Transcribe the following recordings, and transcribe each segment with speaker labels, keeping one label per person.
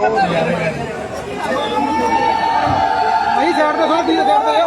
Speaker 1: ਭਾਈ side ਤੇ ਖੜੋ side ਤੇ।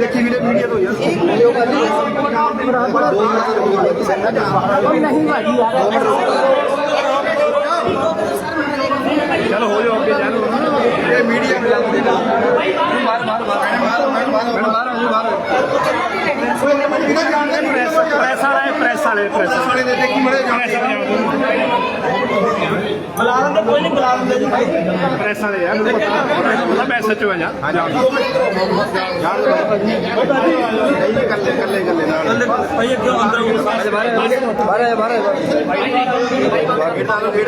Speaker 1: ਦੇਖੀ ਵੀਰੇ ਮੀਡੀਆ ਤੋਂ ਯਾਰ ਵੀਡੀਓ ਕਰ ਚਲੋ ਹੋ ਜਾਓ ਅੱਗੇ ਜਾਨੋ ਇਹ ਮੀਡੀਆ ਬੁਲਾਉਂਦੇ ਨੇ ਮਾਰ ਮਾਰ ਮਾਰ ਮਾਰ ਮਾਰ ਮਾਰ
Speaker 2: ਪ੍ਰੈਸ ਵਾਲੇ ਪ੍ਰੈਸ ਵਾਲੇ ਪ੍ਰੈਸ
Speaker 1: ਵਾਲੇ ਦੇ ਦੇਖੀ ਮੜੇ
Speaker 2: ਬੁਲਾਉਣ ਦਾ ਕੋਈ ਨਹੀਂ ਬੁਲਾਉਣ ਦੇ ਜੀ। ਪ੍ਰੈਸ ਵਾਲੇ ਆ ਮੈਨੂੰ ਪਤਾ ਉਹਦਾ ਮੈਸੇਜ ਚ ਆ ਜਾ।
Speaker 1: ਹਾਂ ਜਾਣ ਕੱਲੇ ਕੱਲੇ ਕੱਲੇ ਨਾਲ
Speaker 2: ਭਾਈ ਅੱਗੇ ਅੰਦਰ
Speaker 1: ਬਾਹਰ ਬਾਹਰ ਬਾਹਰ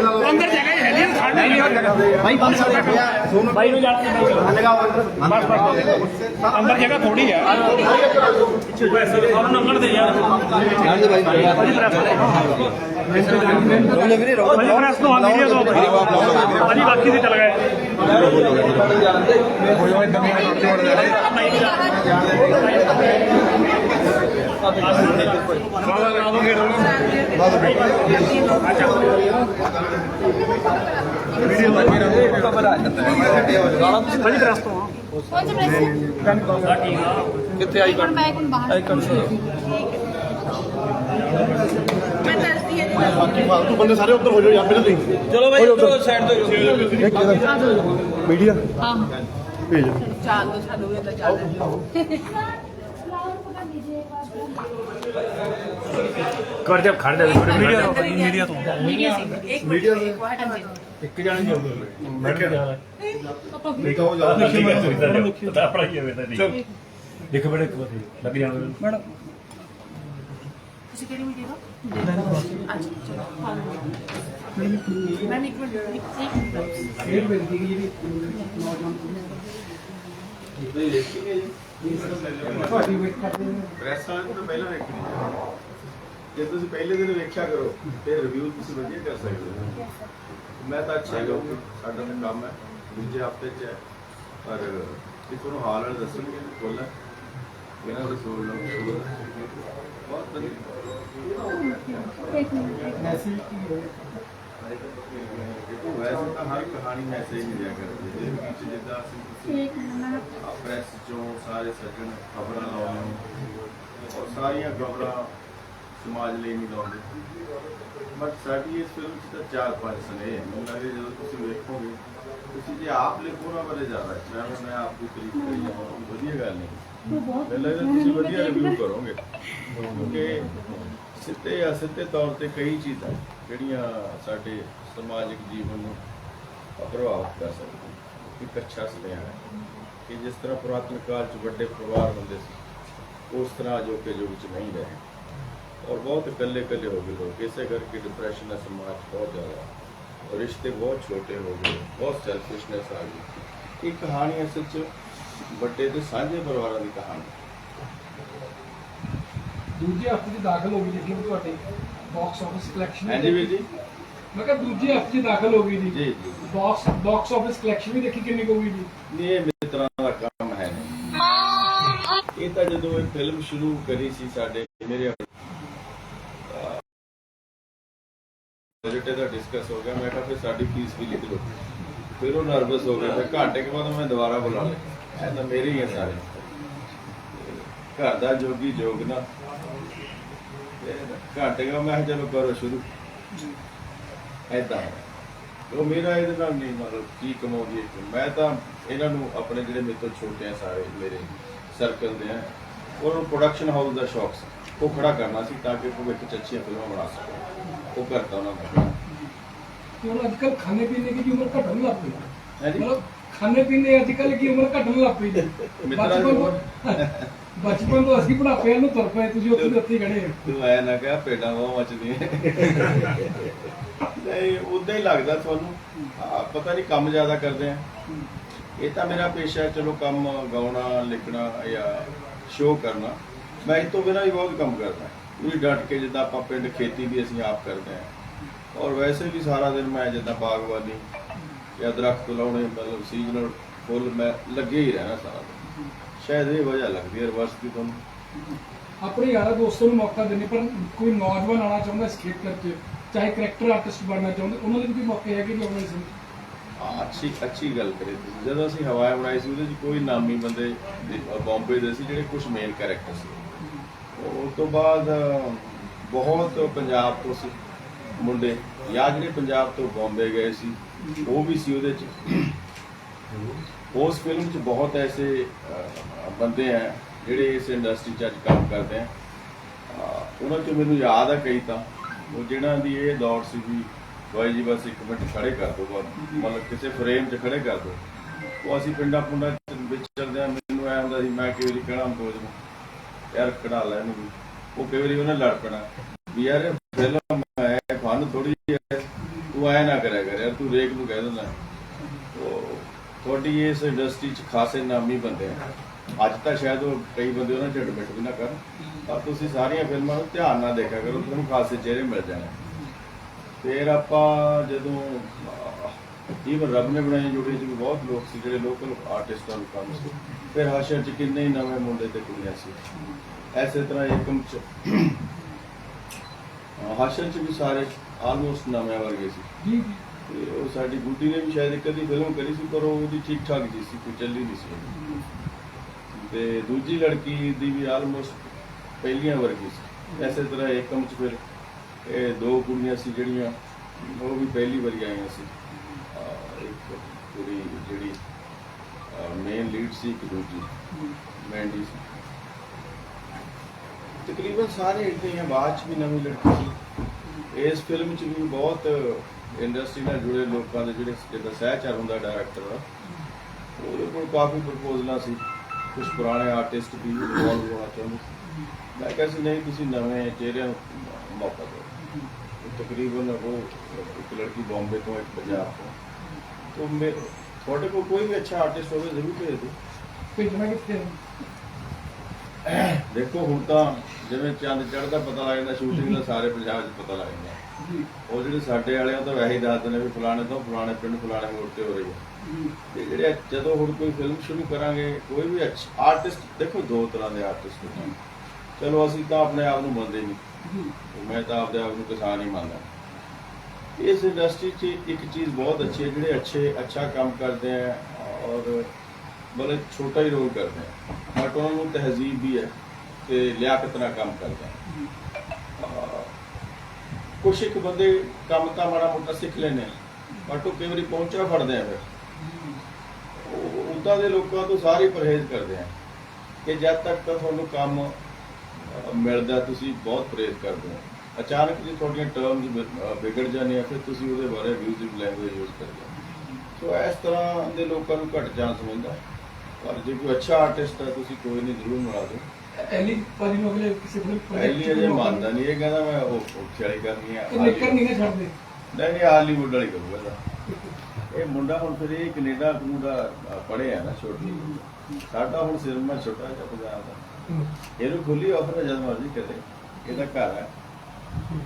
Speaker 1: ਲੋ
Speaker 2: ਅੰਦਰ ਜਗ੍ਹਾ ਨਹੀਂ ਨਹੀਂ
Speaker 1: ਭਾਈ ਬੰਦ ਕਰ ਸੋਨੂੰ
Speaker 2: ਭਾਈ ਨੂੰ ਜਾਣਾ
Speaker 1: ਲਗਾਓ
Speaker 2: ਬਸ ਬਸ ਅੰਦਰ ਜਗ੍ਹਾ ਥੋੜੀ ਆ। ਸਾਨੂੰ ਨੰਗਣ ਦੇ ਯਾਰ
Speaker 1: ਜਾਣ ਦੇ ਭਾਈ ਰੋਲੇ ਵੀਰੇ ਰੋਲੇ
Speaker 2: ਭਾਜੀ ਪ੍ਰੈਸ ਤੋਂ ਆ ਵੀਡੀਓ ਤੋਂ ਭਾਜੀ ਬਾਕੀ ਦੇ। ਚਲ ਗਏ ਭਾਜੀ ਪ੍ਰੈਸ ਤੋਂ ਆ
Speaker 3: कौन सी प्रेस
Speaker 1: कितने आई
Speaker 3: कार्ड मैं कौन बाहर आई कार्ड मैं तरसती है
Speaker 1: बाकी फालतू बंदे सारे उधर हो जाओ यहाँ पे ना
Speaker 2: नहीं चलो भाई उधर साइड
Speaker 1: तो एक किधर मीडिया
Speaker 3: हाँ
Speaker 1: भेजो
Speaker 3: चाल दो चालू है तो चाल
Speaker 2: ਕਰ ਖੜ ਜਾ ਮੀਡੀਆ ਤੋਂ
Speaker 1: ਮੀਡੀਆ
Speaker 3: ਤੋਂ।
Speaker 2: ਇੱਕ ਜਾਣੇ ਜਾਊਗਾ ਮੈਂ ਕਿਹਾ।
Speaker 1: ਜਾਣਾ ਨਹੀਂ ਕਹੋ ਜਾਣਾ ਠੀਕ ਹੈ
Speaker 2: ਪਤਾ ਆਪਣਾ ਕੀ ਹੋਵੇ ਤਾਂ ਨਹੀਂ। ਦੇਖ ਬੜੇ ਇੱਕ ਵਾਰ ਲੱਗ ਜਾਣਾ ਮੈਡਮ।
Speaker 3: ਤੁਸੀਂ ਕਿਹੜੀ ਮੀਡੀਆ ਦਾ ਅੱਜ ਚਲੋ ਮੈਂ ਇੱਕ ਮਿੰਟ ਫੇਰ ਬੇਨਤੀ
Speaker 4: ਕਿ ਜਿਹੜੀ ਨੌਜਵਾਨ ਕੁੜੀ ਹੈ
Speaker 5: ਇਹ ਦੇਖੀ ਹੈ ਜੀ ਤੁਹਾਡੀ
Speaker 4: ਵੇਟ ਕਰਦੇ
Speaker 5: ਪ੍ਰੈਸ ਵਾਲੇ ਨੂੰ ਪਹਿਲਾਂ ਰੱਖਣੀ ਹੈ ਜੇ ਤੁਸੀਂ ਪਹਿਲੇ ਦਿਨ ਵੇਖਿਆ ਕਰੋ ਫਿਰ ਰਿਵਿਊ ਤੁਸੀਂ ਵਧੀਆ ਕਰ ਸਕਦੇ ਹੋ। ਮੈਂ ਤਾਂ ਅੱਛਾ ਕਿਉਂਕਿ ਸਾਡਾ ਤਾਂ ਕੰਮ ਹੈ ਦੂਜੇ ਹਫ਼ਤੇ 'ਚ ਹੈ। ਪਰ ਇਹ ਤੁਹਾਨੂੰ ਹਾਲ ਵਾਲੇ ਦੱਸਣਗੇ ਕੋਲ ਇਹਨਾਂ ਦਾ ਸੋਲ ਲਓ ਬਹੁਤ ਵਧੀਆ। ਦੇਖੋ, ਵੈਸੇ ਤਾਂ ਹਰ ਕਹਾਣੀ ਮੈਸੇਜ ਹੀ ਦਿਆ ਕਰਦੀ ਹੈ। ਜਿਹਦੇ ਵਿੱਚ ਜਿੱਦਾਂ ਅਸੀਂ ਤੁਸੀਂ ਪ੍ਰੈਸ ਚੋਂ ਸਾਰੇ ਸੱਜਣ ਖਬਰਾਂ ਲਾਉਂਦੇ ਔਰ ਸਾਰੀਆਂ ਖਬਰਾਂ ਸਮਾਜ ਲਈ ਨਹੀਂ ਲਾਉਂਦੇ। ਬਟ ਸਾਡੀ ਇਸ ਫਿਲਮ 'ਚ ਤਾਂ ਚਾਰ ਪੰਜ ਸਨੇ ਮੈਨੂੰ ਲੱਗਦਾ ਜਦੋਂ ਤੁਸੀਂ ਵੇਖੋਗੇ ਤੁਸੀਂ ਜੇ ਆਪ ਲਿਖੋ ਨਾ ਬੜੇ ਜ਼ਿਆਦਾ ਅੱਛਾ ਹੈ। ਮੈਂ ਆਪ ਦੀ ਤਾਰੀਫ ਕਰੀ ਜਾਵਾਂ ਵਧੀਆ ਗੱਲ ਨਹੀਂ। ਮੈਨੂੰ ਲੱਗਦਾ ਤੁਸੀਂ ਵਧੀਆ ਰਿਵਿਊ ਕਰੋਗੇ। ਕਿਉਂਕਿ ਸਿੱਧੇ ਜਾਂ ਸਿੱਧੇ ਤੌਰ ਤੇ ਕਈ ਚੀਜ਼ਾਂ ਜਿਹੜੀਆਂ ਸਾਡੇ ਸਮਾਜਿਕ ਜੀਵਨ ਨੂੰ ਪ੍ਰਭਾਵਿਤ ਕਰ ਸਕਦੀਆਂ। ਇੱਕ ਅੱਛਾ ਸੁਨੇਹਾ ਹੈ ਕਿ ਜਿਸ ਤਰ੍ਹਾਂ ਪੁਰਾਤਨ ਕਾਲ 'ਚ ਵੱਡੇ ਪਰਿਵਾਰ ਹੁੰਦੇ ਸੀ ਉਸ ਤਰ੍ਹਾਂ ਅਜੋਕੇ ਯੁੱਗ 'ਚ ਨਹੀਂ ਰਹੇ। ਔਰ ਬਹੁਤ ਇਕੱਲੇ ਇਕੱਲੇ ਹੋ ਗਏ ਲੋਕ ਇਸੇ ਕਰਕੇ ਡਿਪਰੈਸ਼ਨ ਦਾ ਸਮਾਜ ਬਹੁਤ ਜ਼ਿਆਦਾ ਔਰ ਰਿਸ਼ਤੇ ਬਹੁਤ ਛੋਟੇ ਹੋ ਗਏ ਬਹੁਤ ਸੈਲਫਿਸ਼ਨੈਸ ਆ ਗਈ ਇਹ ਕਹਾਣੀ ਅਸਲ 'ਚ ਵੱਡੇ ਤੇ ਸਾਂਝੇ ਪਰਿਵਾਰਾਂ ਦੀ ਕਹਾਣੀ
Speaker 4: ਦੂਜੇ ਹਫ਼ਤੇ ਚ ਦਾਖਲ ਹੋ ਗਈ ਜੀ ਫਿਲਮ ਤੁਹਾਡੀ ਬਾਕਸ ਆਫਿਸ ਕਲੈਕਸ਼ਨ
Speaker 5: ਹਾਂਜੀ ਵੀਰ ਜੀ
Speaker 4: ਮੈਂ ਕਿਹਾ ਦੂਜੇ ਹਫ਼ਤੇ ਚ ਦਾਖਲ ਹੋ ਗਈ ਜੀ
Speaker 5: ਜੀ
Speaker 4: ਬਾਕਸ ਬਾਕਸ ਆਫਿਸ ਕਲੈਕਸ਼ਨ ਵੀ ਦੇਖੀ ਕਿੰਨੀ ਕੁ ਹੋਈ ਜੀ
Speaker 5: ਨਹੀਂ ਇਹ ਮਿੱਤਰਾਂ ਦਾ ਕੰਮ ਹੈ ਇਹ ਤਾਂ ਜਦੋਂ ਇਹ ਫਿਲਮ ਸ਼ੁਰੂ ਕਰੀ ਸੀ ਸਾਡੇ ਮੇਰੇ ਬਜਟ ਦਾ ਡਿਸਕਸ ਹੋ ਗਿਆ, ਮੈਂ ਕਿਹਾ ਫਿਰ ਸਾਡੀ ਫੀਸ ਵੀ ਲਿਖ ਲਓ। ਫਿਰ ਉਹ ਨਰਵਸ ਹੋ ਗਿਆ ਫਿਰ ਘੰਟੇ ਕੇ ਬਾਅਦ ਮੈਂ ਦੁਬਾਰਾ ਬੁਲਾ ਲਿਆ। ਇਹ ਤਾਂ ਮੇਰੇ ਹੀ ਆ ਸਾਰੇ। ਘਰ ਦਾ ਜੋਗੀ ਜੋਗ ਨਾ। ਤੇ ਕੇ ਮੈਂ ਚਲੋ ਕਰੋ ਸ਼ੁਰੂ। ਐਦਾਂ ਉਹ ਮੇਰਾ ਇਹਦੇ ਨਾਲ ਨਹੀਂ ਮਤਲਬ ਕੀ ਕਮਾਉਂਦੀ ਮੈਂ ਤਾਂ ਇਹਨਾਂ ਨੂੰ ਆਪਣੇ ਜਿਹੜੇ ਮੇਰੇ ਤੋਂ ਛੋਟੇ ਆ ਸਾਰੇ, ਮੇਰੇ ਸਰਕਲ ਦੇ ਆ, ਉਹਨਾਂ ਨੂੰ ਪ੍ਰੋਡਕਸ਼ਨ ਹਾਊਸ ਦਾ ਸ਼ੌਕ ਸੀ। ਉਹ ਖੜਾ ਕਰਨਾ ਸੀ ਤਾਂ ਕਿ ਭਵਿੱਖ ਚ ਅੱਛੀਆਂ ਫਿਲਮਾਂ ਬਣਾ ਸਕਣ।
Speaker 4: ਕੱਲ੍ਹ ਖਾਣੇ ਪੀਣੇ ਦੀ ਉਮਰ ਘਟਣ ਲੱਗ ਪਈ?
Speaker 5: ਹੈ ਜੀ
Speaker 4: ਮਤਲਬ ਖਾਣੇ ਪੀਣੇ ਅੱਜ ਕੱਲ੍ਹ ਕੀ ਉਮਰ ਘਟਣ ਲੱਗ ਪਈ? ਹੈ
Speaker 5: ਮਿੱਤਰਾਂ ਦੀ
Speaker 4: ਬਚਪਨ ਬਚਪਨ ਤੋਂ ਅਸੀਂ ਬੁਢਾਪੇ ਨੂੰ ਤੁਰ ਪਏ ਤੁਸੀਂ ਉੱਥੇ ਦੇ ਉੱਥੇ ਹੀ ਖੜੇ ਹੋ।
Speaker 5: ਤੂੰ ਐ ਨਾ ਕਹਿ ਪੇਡਾਂ ਬਹੁਤ ਮੱਚਦੀਆਂ। ਨਹੀਂ ਉਦਾਂ ਹੀ ਲੱਗਦਾ ਤੁਹਾਨੂੰ। ਆ, ਪਤਾ ਨਹੀਂ ਕੰਮ ਜ਼ਿਆਦਾ ਕਰਦੇ ਆ। ਇਹ ਤਾਂ ਮੇਰਾ ਪੇਸ਼ਾ ਹੈ ਚਲੋ ਕੰਮ ਗਾਉਣਾ ਲਿਖਣਾ ਜਾਂ ਸ਼ੋਅ ਕਰਨਾ। ਮੈਂ ਇਸ ਤੋਂ ਬਿਨਾਂ ਵੀ ਬਹੁਤ ਕੰਮ ਕਰਦਾ। ਪੂਰੀ ਡਟ ਕੇ ਜਿੱਦਾਂ ਆਪਾਂ ਪਿੰਡ ਖੇਤੀ ਵੀ ਅਸੀਂ ਆਪ ਕਰਦੇ ਆ ਔਰ ਵੈਸੇ ਵੀ ਸਾਰਾ ਦਿਨ ਮੈਂ ਜਿੱਦਾਂ ਬਾਗਬਾਨੀ ਜਾਂ ਦਰਖਤ ਲਾਉਣੇ ਮਤਲਬ ਸੀਜ਼ਨਲ ਫੁੱਲ ਮੈਂ ਲੱਗੇ ਹੀ ਰਹਿਣਾ ਸਾਰਾ ਦਿਨ। ਸ਼ਾਇਦ ਇਹ ਵਜ੍ਹਾ ਲੱਗਦੀ ਹੈ ਰਿਵਰਸ ਦੀ ਤੁਹਾਨੂੰ।
Speaker 4: ਆਪਣੇ ਯਾਰਾਂ ਦੋਸਤਾਂ ਨੂੰ ਮੌਕਾ ਦੇਣੇ ਪਰ ਕੋਈ ਨੌਜਵਾਨ ਆਣਾ ਚਾਹੁੰਦਾ ਇਸ ਖੇਤਰ 'ਚ ਚਾਹੇ ਕਰੈਕਟਰ ਆਰਟਿਸਟ ਬਣਨਾ ਚਾਹੁੰਦੇ ਉਹਨਾਂ ਲਈ ਵੀ ਕੋਈ ਮੌਕੇ ਹੈਗੇ ਉਹਨਾਂ ਲਈ
Speaker 5: ਹਾਂ, ਅੱਛੀ ਅੱਛੀ ਗੱਲ ਕਰੇ ਤੁਸੀਂ। ਜਦੋਂ ਅਸੀਂ ਹਵਾਇਆ ਬਣਾਈ ਸੀ ਉਹਦੇ 'ਚ ਕੋਈ ਨਾਮੀ ਬੰਦੇ ਦੇ- ਬੰਬੇ ਦੇ ਸੀ ਜਿਹੜੇ ਕੁਝ ਮੇਨ ਕੈਰੈਕਟਰ ਸੀ। ਉਸ ਤੋਂ ਬਾਅਦ, ਬਹੁਤ ਪੰਜਾਬ ਤੋਂ ਸੀ ਮੁੰਡੇ। ਜਾਂ ਜਿਹੜੇ ਪੰਜਾਬ ਤੋਂ ਬੰਬੇ ਗਏ ਸੀ, ਉਹ ਵੀ ਸੀ ਉਹਦੇ 'ਚ। ਉਸ ਫਿਲਮ 'ਚ ਬਹੁਤ ਐਸੇ ਬੰਦੇ ਆ ਜਿਹੜੇ ਇਸ ਇੰਡਸਟਰੀ 'ਚ ਅੱਜ ਕੰਮ ਕਰਦੇ ਆ। ਉਹਨਾਂ 'ਚੋਂ ਮੈਨੂੰ ਯਾਦ ਆ ਕਈ ਤਾਂ। ਉਹ ਜਿਹਨਾਂ ਦੀ ਇਹ ਦੌੜ ਸੀ ਵੀ ਬਾਈ ਜੀ ਬਸ ਇੱਕ ਮਿੰਟ ਖੜੇ ਕਰ ਦਿਓ ਮਤਲਬ ਕਿਸੇ ਫਰੇਮ 'ਚ ਖੜੇ ਕਰ ਦਿਓ ਉਹ ਅਸੀਂ ਪਿੰਡਾਂ ਪੁੰਡਾਂ ਵਿੱਚ ਚੱਲਦੇ ਆ, ਮੈਨੂੰ ਐ ਹੁੰਦਾ ਸੀ, ਮੈਂ ਕਈ ਵਾਰੀ ਕਹਿਣਾ ਅੰਦੋਜ ਨੂੰ? ਯਾਰ ਕਢਾ ਲੈ ਇਹਨੂੰ ਉਹ ਕਈ ਵਾਰੀ ਉਹਨੇ ਲੜ ਪੈਣਾ ਵੀ ਯਾਰ ਇਹ ਫਿਲਮ ਹੈ ਫਨ ਥੋੜੀ ਹੈ। ਤੂੰ ਐ ਨਾ ਕਰਿਆ ਕਰ ਯਾਰ, ਤੂੰ ਰੇਕ ਨੂੰ ਕਹਿ ਦਿੰਦਾ। ਤੁਹਾਡੀ ਇਸ ਇੰਡਸਟਰੀ 'ਚ ਖਾਸੇ ਨਾਮੀ ਬੰਦੇ ਆ। ਅੱਜ ਤਾਂ ਸ਼ਾਇਦ ਉਹ ਕਈ ਬੰਦੇ ਉਹਨਾਂ 'ਚ ਐਡਮਿਟ ਵੀ ਨਾ ਕਰਨ। ਪਰ ਤੁਸੀਂ ਸਾਰੀਆਂ ਫਿਲਮਾਂ ਨੂੰ ਧਿਆਨ ਨਾਲ ਦੇਖਿਆ ਕਰੋ, ਤੁਹਾਨੂੰ ਖਾਸੇ ਚਿਹਰੇ ਮਿਲ ਜਾਣੇ। ਫੇਰ ਆਪਾਂ ਜਦੋਂ ਈਵਨ ਰੱਬ ਨੇ ਬਣਾਈ ਜੋੜੀ 'ਚ ਵੀ ਬਹੁਤ ਲੋਕ ਸੀ ਜਿਹੜੇ ਲੋਕਲ ਆਰਟਿਸਟਾਂ ਨੂੰ ਕੰਮ ਸੀ। ਫਿਰ ਹਾਸ਼ਰ 'ਚ ਕਿੰਨੇ ਹੀ ਨਵੇਂ ਮੁੰਡੇ ਤੇ ਕੁੜੀਆਂ ਸੀ। ਐਸੇ ਤਰ੍ਹਾਂ ਏਕਮ 'ਚ ਹਾਸ਼ਰ 'ਚ ਵੀ ਸਾਰੇ ਆਲਮੋਸਟ ਨਵੇਂ ਵਰਗੇ ਸੀ।
Speaker 4: ਜੀ ਜੀ।
Speaker 5: ਤੇ ਉਹ ਸਾਡੀ ਗੁੱਡੀ ਨੇ ਵੀ ਸ਼ਾਇਦ ਅੱਧੀ ਫਿਲਮ ਕਰੀ ਸੀ ਪਰ ਉਹ ਉਹਦੀ ਠੀਕ ਠਾਕ ਜੀ ਸੀ ਕੋਈ ਚੱਲੀ ਨਹੀਂ ਸੀ ਤੇ ਦੂਜੀ ਲੜਕੀ ਦੀ ਵੀ ਆਲਮੋਸਟ ਪਹਿਲੀਆਂ ਵਰਗੀ ਸੀ। ਐਸੇ ਤਰ੍ਹਾਂ ਏਕਮ ਚ ਫਿਰ ਇਹ ਦੋ ਕੁੜੀਆਂ ਸੀ ਜਿਹੜੀਆਂ ਉਹ ਵੀ ਪਹਿਲੀ ਵਾਰੀ ਆਈਆਂ ਸੀ। ਇੱਕ ਕੁੜੀ ਜਿਹੜੀ ਮੇਨ ਲੀਡ ਸੀ ਇੱਕ ਦੂਜੀ ਮੈਂਡੀ ਸੀ। ਤਕਰੀਬਨ ਸਾਰੇ ਇੱਦਾਂ ਹੀ ਆ ਬਾਅਦ ਚ ਵੀ ਨਵੀਂ ਲੜਕੀ ਸੀ। ਇਸ ਫਿਲਮ ਚ ਵੀ ਬਹੁਤ ਇੰਡਸਟਰੀ ਨਾਲ ਜੁੜੇ ਲੋਕਾਂ ਦੇ ਜਿਹੜੇ ਜਿੱਦਾਂ ਸਹਿਚਾਰ ਹੁੰਦਾ ਡਾਇਰੈਕਟਰ ਦਾ, ਉਹਦੇ ਕੋਲ ਕਾਫੀ ਪ੍ਰਪੋਜ਼ਲਾਂ ਸੀ। ਕੁਝ ਪੁਰਾਣੇ ਆਰਟਿਸਟ ਵੀ ਇਨਵੋਲਵ ਹੋਣਾ ਚਾਹੁੰਦੇ ਸੀ। ਮੈਂ ਕਿਹਾ ਸੀ, ਨਹੀਂ, ਤੁਸੀਂ ਨਵੇਂ ਚਿਹਰਿਆਂ ਨੂੰ ਮੌਕਾ ਦਿਓ। ਤਕਰੀਬਨ ਉਹ ਇੱਕ ਲੜਕੀ ਬੰਬੇ ਤੋਂ ਇੱਕ ਪੰਜਾਬ ਤੋਂ। ਤੁਹਾਡੇ ਕੋਲ ਕੋਈ ਵੀ ਅੱਛਾ ਆਰਟਿਸਟ ਹੋਵੇ ਜ਼ਰੂਰ ਭੇਜ ਦਿਓ
Speaker 4: ਭੇਜਣਾ ਕਿੱਥੇ ਹੈ?
Speaker 5: ਦੇਖੋ ਹੁਣ ਤਾਂ ਜਿਵੇਂ ਚੰਦ ਚੜ੍ਹਦਾ ਪਤਾ ਲੱਗ ਜਾਂਦਾ ਸ਼ੂਟਿੰਗ ਦਾ ਸਾਰੇ ਪੰਜਾਬ 'ਚ ਪਤਾ ਲੱਗ ਜਾਂਦਾ
Speaker 4: ਜੀ
Speaker 5: ਉਹ ਜਿਹੜੇ ਸਾਡੇ ਵਾਲੇ ਆ ਉਹ ਤਾਂ ਵੈਸੇ ਹੀ ਦੱਸਦੇ ਨੇ ਵੀ ਫਲਾਣੇ ਤੋਂ ਫਲਾਣੇ ਪਿੰਡ ਫਲਾਣੇ ਮੋੜ ਤੇ ਹੋ ਰਹੀ ਹੈ ਤੇ ਜਿਹੜੇ ਜਦੋਂ ਹੁਣ ਕੋਈ ਫਿਲਮ ਸ਼ੁਰੂ ਕਰਾਂਗੇ ਕੋਈ ਵੀ ਅੱਛਾ ਆਰਟਿਸਟ ਦੇਖੋ ਦੋ ਤਰ੍ਹਾਂ ਦੇ ਆਰਟਿਸਟ ਹੁੰਦੇ ਚਲੋ ਅਸੀਂ ਤਾਂ ਆਪਣੇ ਆਪ ਨੂੰ ਮੰਨਦੇ ਨਹੀਂ ਮੈਂ ਤਾਂ ਆਪਦੇ ਆਪ ਨੂੰ ਕਿਸਾਨ ਹੀ ਮੰਨਦਾ ਇਸ ਇੰਡਸਟਰੀ 'ਚ ਇੱਕ ਚੀਜ਼ ਬਹੁਤ ਅੱਛੀ ਹੈ ਜਿਹੜੇ ਅੱਛੇ ਅੱਛਾ ਕੰਮ ਕਰਦੇ ਆ ਔਰ ਬੜੇ ਛੋਟਾ ਹੀ ਰੋਲ ਕਰਦੇ ਆ ਬਟ ਉਹਨਾਂ ਨੂੰ ਤਹਿਜ਼ੀਬ ਵੀ ਹੈ ਤੇ ਲਿਆਕਤ ਨਾਲ ਕੰਮ ਕਰਦੇ ਆ ਕੁਛ ਇੱਕ ਬੰਦੇ ਕੰਮ ਤਾਂ ਮਾੜਾ ਮੋਟਾ ਸਿੱਖ ਆ ਬਟ ਉਹ ਕਈ ਵਾਰੀ ਪਹੁੰਚਾ ਫੜਦੇ ਆ ਫਿਰ। ਉਦਾਂ ਦੇ ਲੋਕਾਂ ਤੋਂ ਸਾਰੇ ਪਰਹੇਜ਼ ਕਰਦੇ ਆ ਕਿ ਜਦ ਤੱਕ ਤੁਹਾਨੂੰ ਕੰਮ ਮਿਲਦਾ ਤੁਸੀਂ ਬਹੁਤ ਪਰਹੇਜ਼ ਕਰਦੇ ਹੋ। ਅਚਾਨਕ ਜੇ ਤੁਹਾਡੀਆਂ ਟਰਮਸ ਵਿਗੜ ਜਾਂਦੀਆਂ ਫਿਰ ਤੁਸੀਂ ਉਹਦੇ ਬਾਰੇ ਅਬਿਊਜ਼ਿਵ ਲੈਂਗੁਏਜ ਯੂਜ਼ ਕਰਦੇ ਹੋ। ਸੋ ਇਸ ਤਰ੍ਹਾਂ ਦੇ ਲੋਕਾਂ ਨੂੰ ਘੱਟ ਚਾਂਸ ਮਿਲਦਾ। ਪਰ ਜੇ ਕੋਈ ਅੱਛਾ ਆਰਟਿਸਟ ਹੈ ਤੁਸੀਂ ਕੋਈ ਨਹੀਂ ਜ਼ਰੂਰ ਮਿਲਾ ਦਿਓ।
Speaker 4: ਐਲੀ ਭਾਜੀ ਨੂੰ ਅਗਲੇ ਕਿਸੇ ਕੋਲ
Speaker 5: ਪਹਿਲੀ ਅਜੇ ਮੰਨਦਾ ਨਹੀਂ। ਇਹ ਕਹਿੰਦਾ ਮੈਂ ਉਹ ਖਿਆਲੀ ਕਰਨੀ
Speaker 4: ਇਹ ਨਿਕਲ ਨਹੀਂ ਛੱਡਦੇ।
Speaker 5: ਨਹੀਂ ਨਹੀਂ ਹਾਲੀਵੁੱਡ ਵਾਲੀ ਕਰੂਗਾ ਇਹ ਮੁੰਡਾ ਹੁਣ ਫਿਰ ਇਹ ਕੈਨੇਡਾ ਕਨੂਡਾ ਪੜਿਆ ਨਾ ਛੋਟੀ। ਸਾਡਾ ਹੁਣ ਸਿਰਮਾ ਛੋਟਾ ਜਿਹਾ ਪੰਜਾਬ ਦਾ। ਇਹਨੂੰ ਖੁੱਲੀ ਆਫਰ ਜਦ ਮਰਜ਼ੀ ਕਰੇ। ਇਹਦਾ ਘਰ ਹੈ।
Speaker 4: ਜੀ